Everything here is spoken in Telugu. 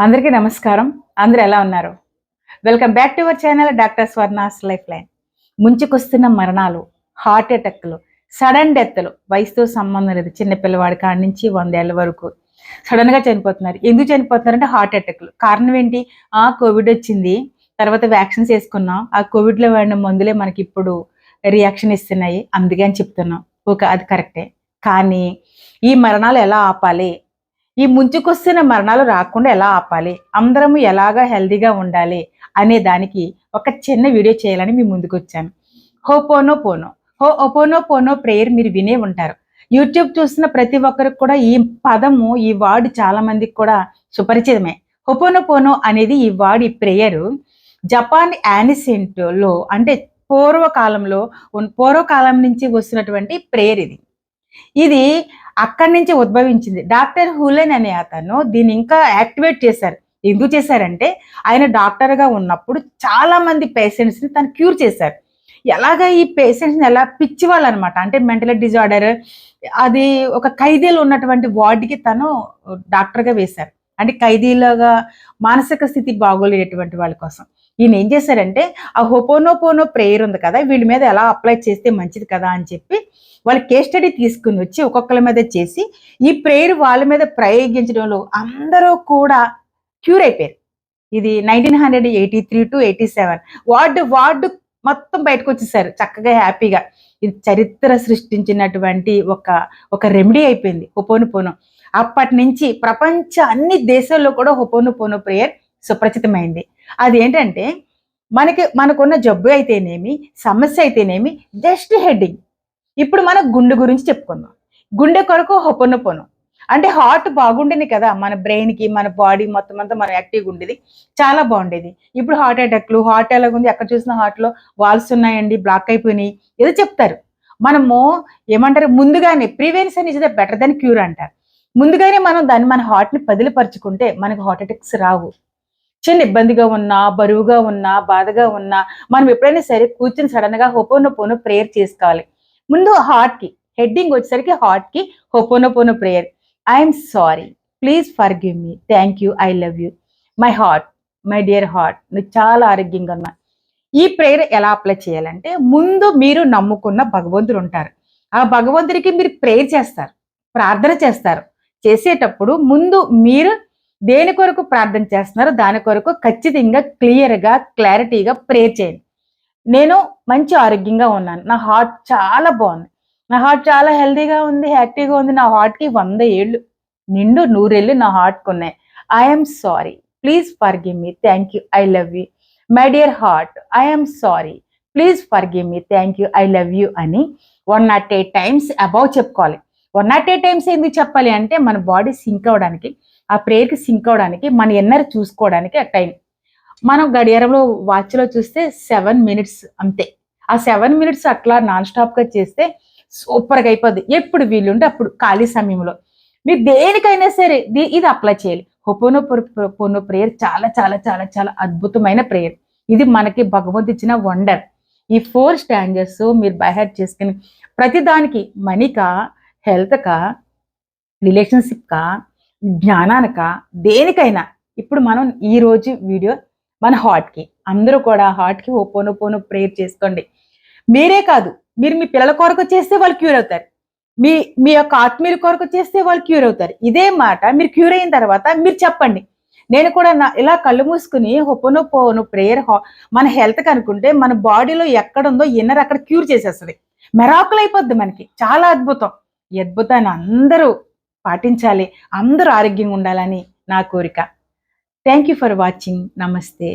అందరికీ నమస్కారం. అందరూ ఎలా ఉన్నారు? Welcome back to our channel doctor Swarna's life line ముంచుకొస్తున్న మరణాలు హార్ట్ అటాక్లు సడన్ డెత్లు వయసుతో సంబంధం లేదు. చిన్న పిల్లవాడి కాడి నుంచి వందేళ్ళ వరకు సడన్గా చనిపోతున్నారు. ఎందుకు చనిపోతున్నారంటే హార్ట్ అటాక్లు కారణం ఏంటి? ఆ కోవిడ్ వచ్చింది. తర్వాత వ్యాక్సిన్స్ వేసుకున్నాం. ఆ కోవిడ్లో వాడిన మందులే మనకి ఇప్పుడు రియాక్షన్ ఇస్తున్నాయి. అందుకే అని చెప్తున్నాం. ఓకే అది కరెక్టే కానీ ఈ మరణాలు ఎలా ఆపాలి? ఈ ముంచుకొస్తున్న మరణాలు రాకుండా ఎలా ఆపాలి? అందరము ఎలాగా హెల్దీగా ఉండాలి అనే దానికి ఒక చిన్న వీడియో చేయాలని మీ ముందుకు వచ్చాను హో పోనో హో ఒపోనో పోనో ప్రేయర్ మీరు వినే ఉంటారు. యూట్యూబ్ చూస్తున్న ప్రతి ఒక్కరికి కూడా ఈ పదము ఈ వార్డు చాలా మందికి కూడా సుపరిచితమే. హొపోనో పోనో అనేది ఈ వార్డు ఈ ప్రేయరు జపాన్ యానిసెంట్లో అంటే పూర్వకాలంలో పూర్వకాలం నుంచి వస్తున్నటువంటి ప్రేయర్ ఇది. ఇది అక్కడి నుంచి ఉద్భవించింది. డాక్టర్ హులెన్ అనే అతను దీన్ని ఇంకా యాక్టివేట్ చేశారు. ఎందుకు చేశారంటే ఆయన డాక్టర్గా ఉన్నప్పుడు చాలా మంది పేషెంట్స్ని తను క్యూర్ చేశారు. ఎలాగ ఈ పేషెంట్స్ని ఎలా పిచ్చివాళ్ళనమాట. అనమాట అంటే మెంటల్ డిజార్డర్ అది ఒక ఖైదీలు ఉన్నటువంటి వార్డుకి తను డాక్టర్గా వేశారు. అంటే ఖైదీలుగా మానసిక స్థితి బాగోలేటువంటి వాళ్ళ కోసం. ఈయన ఏం చేశారంటే ఆ హోపోనోపోనో ప్రేయర్ ఉంది కదా వీళ్ళ మీద ఎలా అప్లై చేస్తే మంచిది కదా అని చెప్పి వాళ్ళ కేస్ స్టడీ తీసుకుని వచ్చి ఒక్కొక్కరి మీద చేసి ఈ ప్రేయర్ వాళ్ళ మీద ప్రయోగించడంలో అందరూ కూడా క్యూర్ అయిపోయారు. ఇది nineteen hundred eighty three to eighty seven ward ward మొత్తం బయటకు వచ్చేసారు చక్కగా హ్యాపీగా. ఇది చరిత్ర సృష్టించినటువంటి ఒక ఒక రెమెడీ అయిపోయింది హొపోను పోను అప్పటి నుంచి ప్రపంచ అన్ని దేశాల్లో కూడా హొపోను పోను ప్రేయర్ సుప్రచితమైంది. అది ఏంటంటే మనకి మనకున్న జబ్బు అయితేనేమి సమస్య అయితేనేమి జస్ట్ హెడ్డింగ్. ఇప్పుడు మనం గుండె గురించి చెప్పుకుందాం. గుండె కొరకు హొపొను పొను అంటే హార్ట్ బాగుండేది కదా మన బ్రెయిన్కి మన బాడీ మొత్తం అంతా మనం యాక్టివ్గా ఉండేది. చాలా బాగుండేది. ఇప్పుడు హార్ట్ అటాక్లు హార్ట్ ఎలాగుంది ఎక్కడ చూసిన హార్ట్లో వాల్స్ ఉన్నాయండి బ్లాక్ అయిపోయినాయి ఏదో చెప్తారు. మనము ఏమంటారు ముందుగానే prevention is the better than cure అంటారు. ముందుగానే మనం దాన్ని మన హార్ట్ని పదిలిపరుచుకుంటే మనకు హార్ట్ అటాక్స్ రావు. చిన్న ఇబ్బందిగా ఉన్నా బరువుగా ఉన్నా బాధగా ఉన్నా మనం ఎప్పుడైనా సరే కూర్చుని సడన్గా హోపోనోపోన ప్రేయర్ చేసుకోవాలి. ముందు హార్ట్కి హెడ్డింగ్ వచ్చేసరికి హార్ట్కి కి పోను prayer I'm sorry please forgive me thank you I love you my heart my dear heart నువ్వు చాలా ఆరోగ్యంగా ఉన్నా ఈ ప్రేయర్ ఎలా అప్లై చేయాలంటే ముందు మీరు నమ్ముకున్న భగవంతుడు ఉంటారు. ఆ భగవంతుడికి మీరు ప్రేయర్ చేస్తారు. ప్రార్థన చేస్తారు. చేసేటప్పుడు ముందు మీరు దేని కొరకు ప్రార్థన చేస్తున్నారో దాని కొరకు ఖచ్చితంగా క్లియర్గా క్లారిటీగా ప్రే చేయండి. నేను మంచి ఆరోగ్యంగా ఉన్నాను. నా హార్ట్ చాలా బాగుంది. నా హార్ట్ చాలా హెల్తీగా ఉంది యాక్టివ్గా ఉంది. నా హార్ట్కి వంద ఏళ్ళు నిండు నూరేళ్ళు నా హార్ట్కి ఉన్నాయి. I'm sorry please forgive me thank you I love you my dear heart I'm sorry please forgive me thank you I love you అని one nought eight times above చెప్పుకోవాలి. వన్ నాట్ ఎయిట్ టైమ్స్ ఎందుకు చెప్పాలి అంటే మన బాడీ సింక్ అవ్వడానికి ఆ ప్రేయర్కి సింక్ అవడానికి మన ఎన్నర్ చూసుకోవడానికి ఆ టైం. మనం గడియారంలో వాచ్లో చూస్తే సెవెన్ మినిట్స్ అంతే. ఆ సెవెన్ మినిట్స్ అట్లా నాన్ స్టాప్గా చేస్తే సూపర్గా అయిపోద్ది. ఎప్పుడు వీలుంటే అప్పుడు ఖాళీ సమయంలో. మీరు దేనికైనా సరే దీ- ఇది అప్లై చేయాలి. హొపోనో పొనో ప్రేయర్ చాలా చాలా చాలా చాలా అద్భుతమైన ప్రేయర్. ఇది మనకి భగవంతు ఇచ్చిన వండర్. ఈ ఫోర్ స్టాండర్డ్స్ మీరు బైహెడ్ చేసుకుని ప్రతిదానికి మనీకా హెల్త్కా రిలేషన్షిప్కా జ్ఞానానిక దేనికైనా. ఇప్పుడు మనం ఈ రోజు వీడియో మన హార్ట్కి అందరూ కూడా హార్ట్కి ఓ పోను ప్రేయర్ చేసుకోండి. మీరే కాదు మీరు మీ పిల్లల కొరకు చేస్తే వాళ్ళు క్యూర్ అవుతారు. మీ మీ యొక్క ఆత్మీయుల కొరకు చేస్తే వాళ్ళు క్యూర్ అవుతారు. ఇదే మాట మీరు క్యూర్ అయిన తర్వాత మీరు చెప్పండి. నేను కూడా నా ఇలా కళ్ళు మూసుకుని హొప్పను పోను ప్రేయర్ మన హెల్త్కి అనుకుంటే మన బాడీలో ఎక్కడుందో ఇన్నర్ అక్కడ క్యూర్ చేసేస్తుంది. మెరాకులు అయిపోద్ది మనకి. చాలా అద్భుతం. ఈ అద్భుతాన్ని అందరూ పాటించాలి. అందరూ ఆరోగ్యంగా ఉండాలని నా కోరిక. థ్యాంక్ యూ ఫర్ వాచింగ్ నమస్తే